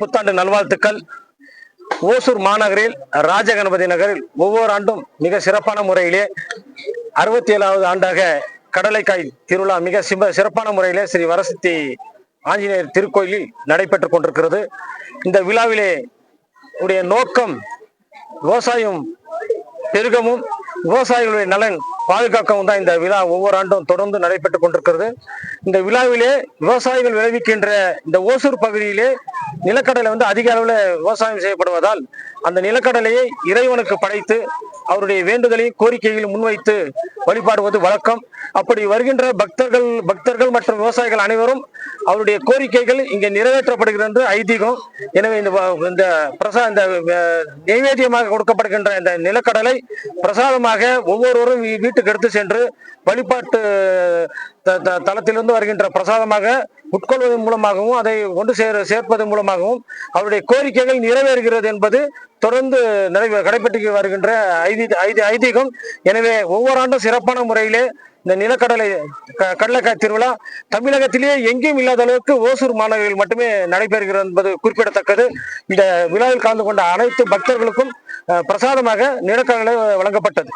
புத்தாண்டு நல்வாழ்த்துக்கள். ஓசூர் மாநகரில் ராஜகணபதி நகரில் ஒவ்வொரு ஆண்டும் மிக சிறப்பான முறையிலே அறுபத்தி ஏழாவது ஆண்டாக கடலைக்காய் திருவிழா மிக சிம்ப சிறப்பான முறையிலே ஸ்ரீ வரசத்தி ஆஞ்சநேயர் திருக்கோயிலில் நடைபெற்றுக் கொண்டிருக்கிறது. இந்த விழாவிலே உடைய நோக்கம் விவசாயம் பெருகவும் விவசாயிகளுடைய நலன் பாதுகாக்கவும் தான் இந்த விழா ஒவ்வொரு ஆண்டும் தொடர்ந்து நடைபெற்றுக் கொண்டிருக்கிறது. இந்த விழாவிலே விவசாயிகள் விளைவிக்கின்ற இந்த ஓசூர் பகுதியிலே நிலக்கடலை வந்து அதிக அளவில் விவசாயம் செய்யப்படுவதால் அந்த நிலக்கடலையை இறைவனுக்கு படைத்து அவருடைய வேண்டுதலையும் கோரிக்கைகளையும் முன்வைத்து வழிபாடுவது வழக்கம். அப்படி வருகின்ற பக்தர்கள் பக்தர்கள் மற்றும் விவசாயிகள் அனைவரும் அவருடைய கோரிக்கைகள் இங்கே நிறைவேற்றப்படுகிறது என்று ஐதீகம். எனவே இந்த இந்த பிரசா இந்த நைவேத்தியமாக கொடுக்கப்படுகின்ற இந்த நிலக்கடலை பிரசாதமாக ஒவ்வொருவரும் வீட்டுக்கு எடுத்து சென்று வழிபாட்டு த- தளத்திலிருந்து வருகின்ற பிரசாதமாக உட்கொள்வதன் மூலமாகவும் அதை கொண்டு சேர் சேர்ப்பதன் மூலமாகவும் அவருடைய கோரிக்கைகள் நிறைவேறுகிறது என்பது தொடர்ந்து நிறைவே கடைபெற்று வருகின்ற ஐதி ஐதி ஐதீகம். எனவே ஒவ்வொரு ஆண்டும் சிறப்பான முறையிலே இந்த நிலக்கடலை க- கடலைக்காய் திருவிழா தமிழகத்திலேயே எங்கேயும் இல்லாத அளவுக்கு ஓசூர் மாநகரில் மட்டுமே நடைபெறுகிறது என்பது குறிப்பிடத்தக்கது. இந்த விழாவில் கலந்து கொண்ட அனைத்து பக்தர்களுக்கும் அஹ், பிரசாதமாக நிலக்கடலை வழங்கப்பட்டது.